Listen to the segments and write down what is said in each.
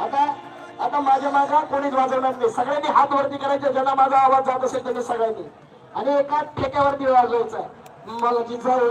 आता आता माझ्या मागा कोणीच वाजवणार नाही. सगळ्यांनी हात वरती करायचे ज्यांना माझा आवाज जात असेल त्यांनी सगळ्यांनी. आणि एका ठेक्यावरती वाजवायचा मला जिजाऊ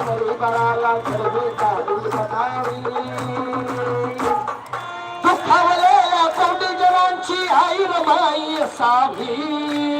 परिवाराला दुःखावलेल्या कौटी जनांची आई रमाई असावी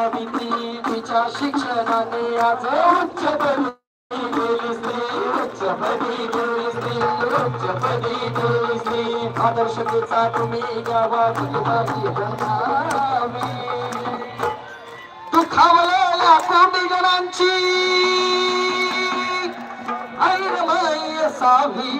झाली सावित्री तिच्या शिक्षणाने आज उच्च पदी गेली स्त्री उच्च पदी गेली स्त्री उच्च पदी गेली स्त्री. आदर्शतेचा तुम्ही गावात तुझी दुखावलेल्या कोटी जणांची ऐरमय सावी.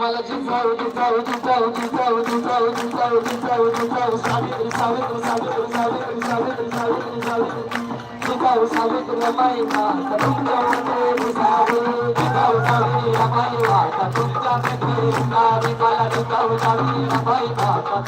मला जिजाऊ जिजाऊ जिजाऊ जिजाऊ जिजाऊ जिजाऊ जिजाऊ जिजाऊ सावित्री सावित्री सावित्री सावित्री सावित्री सावित्री सावित्री जिजाऊ सावित्री रमाई माता तुमच्यामध्ये दिसावी जिजाऊ सावित्री रमाई माता तुमच्यामध्ये दिसावी मला जिजाऊ सावित्री रमाई माता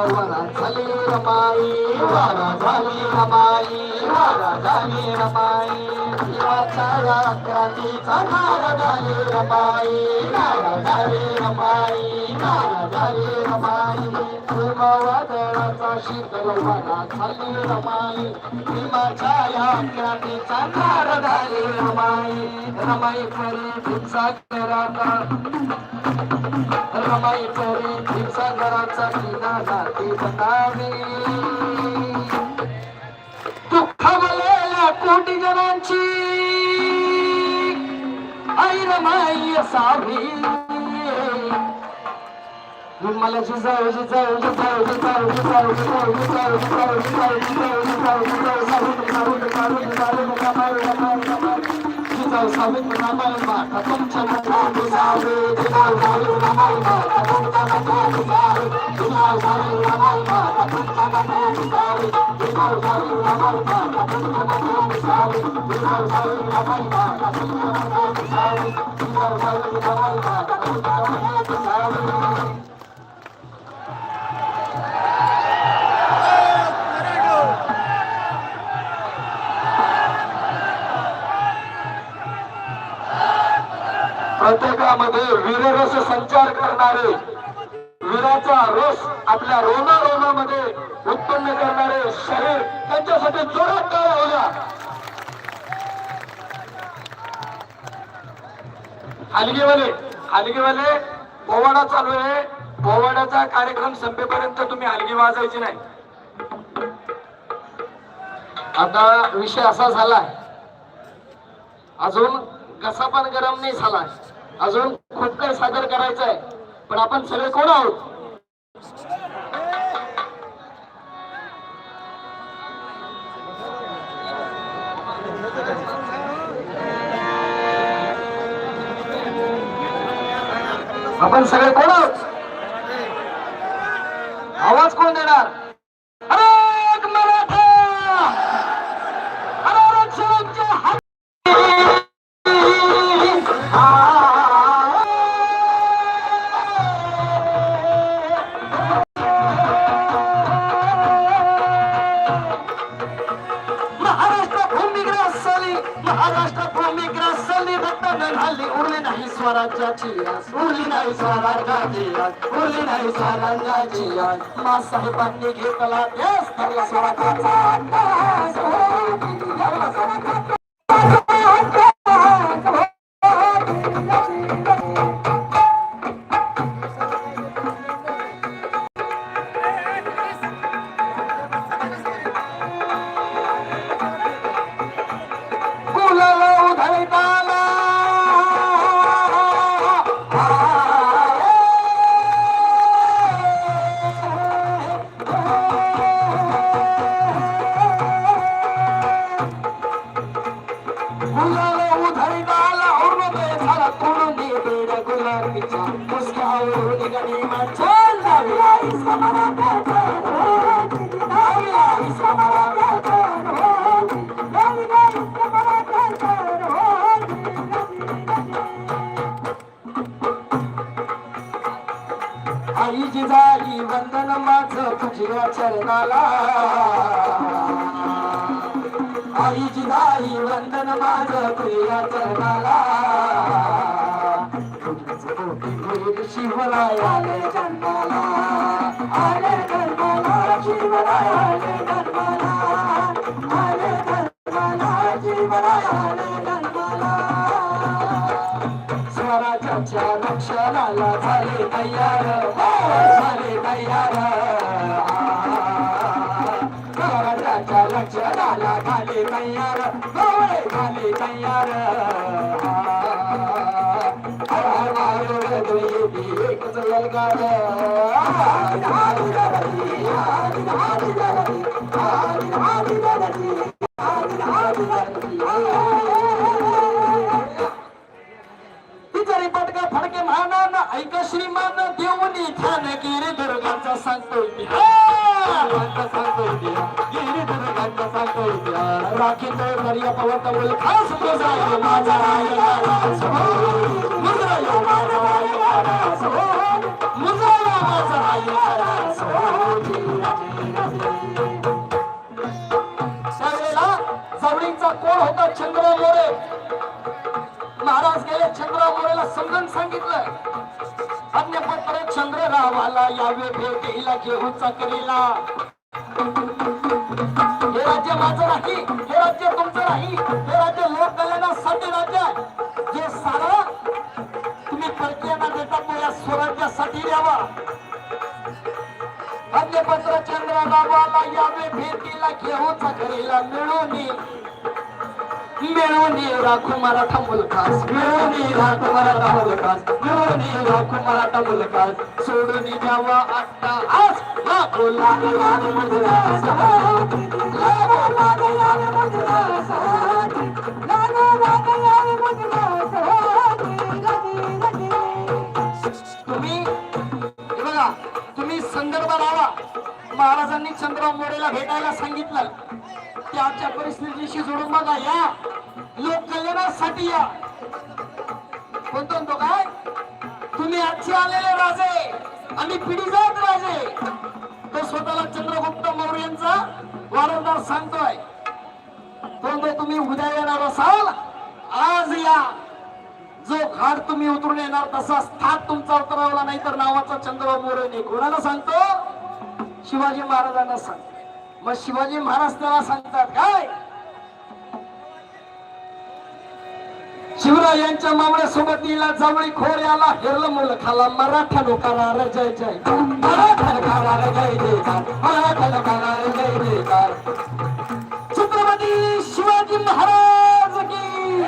वरा झाली रमाई वारा झाली रमाई वारा झाली रमाई क्रांतीचा नारा झाली रमाई नारा झाली रमाई झाली रमाई वादळाचा शीतल वरा झाली रमाई भीमाच्या या क्रांतीचा नारा रमाई रमाई परी भिक्षा कराता रमाई तरी हिंसागराचा किनारा ती बनावी दुःखवलेल्या कोटी जणांची आई रमाई असावी मला जिजाऊ जिजाऊ जिजाऊ जिजाऊ जिजाऊ जिजाऊ जिजाऊ जिजाऊ जिजाऊ जिजाऊ जिजाऊ जिजाऊ सावित्री सावित्री सावित्री सावित्री रमाई रमाई रमाई जिजाऊ सावित्री रमाई माता तुमच्या मनात जावे जिजाऊ सावित्री रमाई माता तुमच्या मनात जावे जिजाऊ सावित्री रमाई माता तुमच्या मनात जावे जिजाऊ सावित्री रमाई माता तुमच्या मनात जावे जिजाऊ सावित्री रमाई माता तुमच्या मनात जावे जिजाऊ सावित्री रमाई माता तुमच्या मनात जावे प्रत्येकामध्ये वीररस संचार करणारे वीराचा रस आपल्या रोना रोनामध्ये उत्पन्न करणारे शरीर त्यांच्यासाठी जोरात काय होऊया. हलगेवाले हलगेवाले पोवाडा चालू आहे. पोवाड्याचा कार्यक्रम संपेपर्यंत तुम्ही हलगी वाजायची नाही. आता विषय असा झालाय. अजून कसा पण गरम नाही झालाय. अजून खूप काही सादर करायचं आहे पण आपण सगळे कोण आहोत? आपण सगळे कोण काळजी मासाहेबांनी घेतला. त्याच धरला आई जिजाई वंदन माझ तुझ्या चरणाला. आई जिजाई वंदन माझ तुझ्या चरणाला. तुझीच शिवराय आले जन्माला. आले जन्माला शिवराय आले जन्माला. आले जन्माला शिवराय आले आमच्या भक्षणाला झाले तयार झाले तयार गवळाच्या लक्षणाला झाले तयार गवळे झाले तयार एकच ललगाड हारी गवळी हारी हारी गवळी हारी हारी गवळी हारी हारी गवळी ध्यान गिरी दुर्गाचा सांगतो इतिहास सांगतो इतिहास गिरी दुर्गांचा सांगतो इतिहास राखी तो बोल खास तुझा माझा रायवाडास. मुजरा यो माझा रायवाडास. मुजरा यो माझा रायवाडास. त्यावेळेला जवळीचा कोण होता चंद्र मोरे महाराज गेले चंद्र मोरेला समजून सांगितलं अन्य पत्र चंद्ररावाला यावे भेटीला घेऊन चकरीला. हे राज्य माझं नाही हे राज्य तुमचं नाही हे राज्य लोक कल्याणासाठी राज्य आहे. जे सारा तुम्ही परकीयांना देता तो या स्वराज्यासाठी द्यावा. अन्य पत्र चंद्र बाबाला यावे भेटीला घेऊन चकरीला मिळून मिळून राखू मराठा मुलखास. मिळून राखू मराठा मुलखास. मिळून राखू मराठा मुलखास. सोडून द्यावा आत्ता. आज लाखो लाख तुम्ही बघा तुम्ही संदर्भ लावा. महाराजांनी चंद्रराव मोरेला भेटायला सांगितलं. म्हणजे ते आजच्या परिस्थितीशी जोडून बघा या. लोक कल्याणासाठी या. कोणतो म्हणतो काय? तुम्ही आजचे आलेले राजे. आणि पिढीजात राजे. तो स्वतःला चंद्रगुप्त मौर्यांचा वारंवार सांगतोय. परंतु तुम्ही उद्या येणार असाल? आज या. जो घाट तुम्ही उतरून येणार तसा स्थान तुमचा उतरवला नाही तर नावाचा चंद्रबाबू मोरे कोणाला सांगतो. शिवाजी महाराजांना सांग मग शिवाजी महाराज त्याला सांगतात काय? शिवराय यांच्या मामल्यासोबत येला जवळी खोर याला हेरलं मुलं खाला मराठा लोकांना रे जय जय मराठा लोकांना रे जय जयकार मराठा लोकांना रे जय जयकार छत्रपती शिवाजी महाराज की!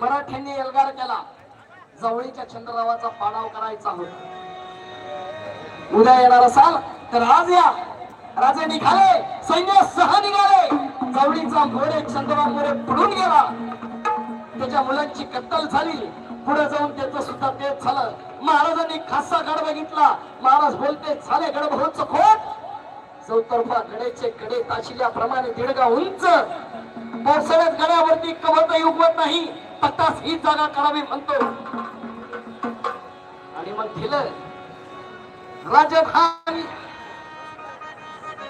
मराठ्यांनी एल्गार केला. जवळीच्या चंद्ररावाचा पाडाव करायचा होता. उद्या येणार असाल तर आज या. राजे निघाले सैन्य सह निघाले. जवळीचा मोरे चंद्रराव मोरे पडून गेला. त्याच्या मुलांची कत्तल झाली. पुढे जाऊन त्याचं सुद्धा तेच झालं. महाराजांनी खासा गड बघितला महाराज बोलते झाले गड बहुत खोट चौतर्फा गडेचे कडे ताशिल्याप्रमाणे दीडगा उंच. पावसाळ्यात गड्यावरती कवच उगवत नाही. पत्तास ही जागा करावी म्हणतो. आणि मग दिलं. राजधानी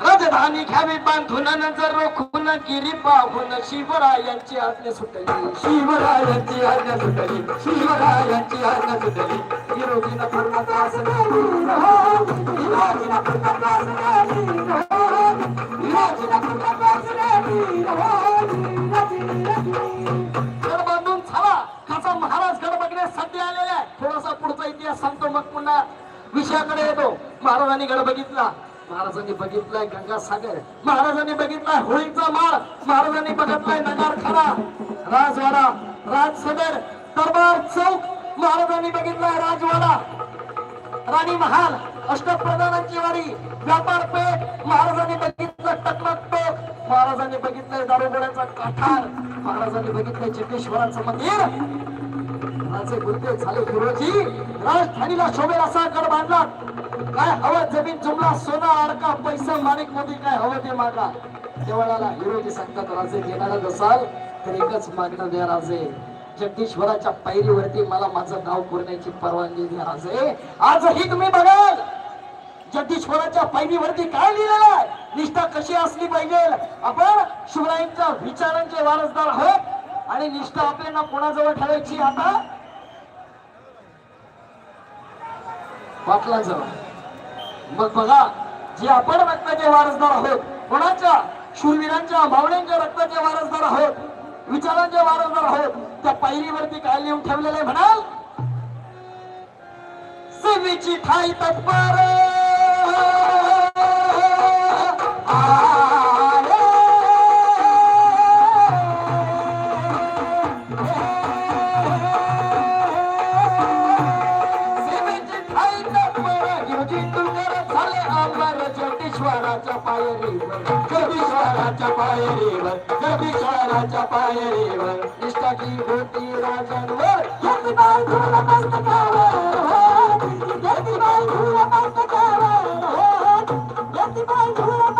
राजधानी घ्यावी बांधून जर रोखून गिरी पाहून शिवरायांची आज्ञा सुटली. शिवरायांची आज्ञा सुटली. शिवरायांची आज्ञा सुटली. विरोधीनं पूर्ण त्रास नाही. विरोधीनं पूर्ण त्रास नाही. विरोधीनं पूर्ण त्रास नाही. झाला कसा महाराज गड सध्या आलेला आहे थोडासा पुढचा इतिहास सांगतो मग पुन्हा. विषयाकडे येतो. महाराजांनी गड बघितला महाराजांनी बघितलाय गंगासागर. महाराजांनी बघितलाय होळीचा माळ. महाराजांनी बघितलाय नगारखाना राजवाडा राजसदर दरबार चौक. महाराजांनी बघितलाय राजवाडा. राणी महाल अष्टप्रधानांची वाडी व्यापार पेठ. महाराजांनी बघितलं टकमक टोक महाराजांनी बघितलंय दारुगोड्याचा काठार. महाराजांनी बघितलंय चेतेश्वराचं मंदिर. राजे गुरुदेव झाले गुरुजी राजधानीला शोभेल असा गड बांधला. काय हवं? जमीन जुमला सोना अडका पैसा माणिक मोदी काय हवं ते मागा. देवळाला हिरोजी सांगतात राजे घेणारच असाल तर एकच मागणं द्या राजे. जगदीश्वराच्या पायरीवरती मला माझं नाव कोरण्याची परवानगी द्या राजे. आजही तुम्ही बघाल जगदीश्वराच्या पायरीवरती काय लिहिलेलं आहे? निष्ठा कशी असली पाहिजे? आपण शिवरायांच्या विचारांचे वारसदार आहोत आणि निष्ठा आपल्याला कोणाजवळ ठेवायची आता? पाटलांजवळ. मग बघा जे आपण रक्ताचे वारसदार आहोत कोणाच्या? शूरवीरांच्या भावण्यांच्या रक्ताचे वारसदार आहोत विचारांचे वारसदार आहोत त्या पायरीवरती काय लिहून ठेवलेले म्हणाल सेवेची ठाई तत्पर. गदीश्वराच्या पायरीवर गदीश्वराच्या पायरीवर इष्टाची होती राजांवर. गदीबाई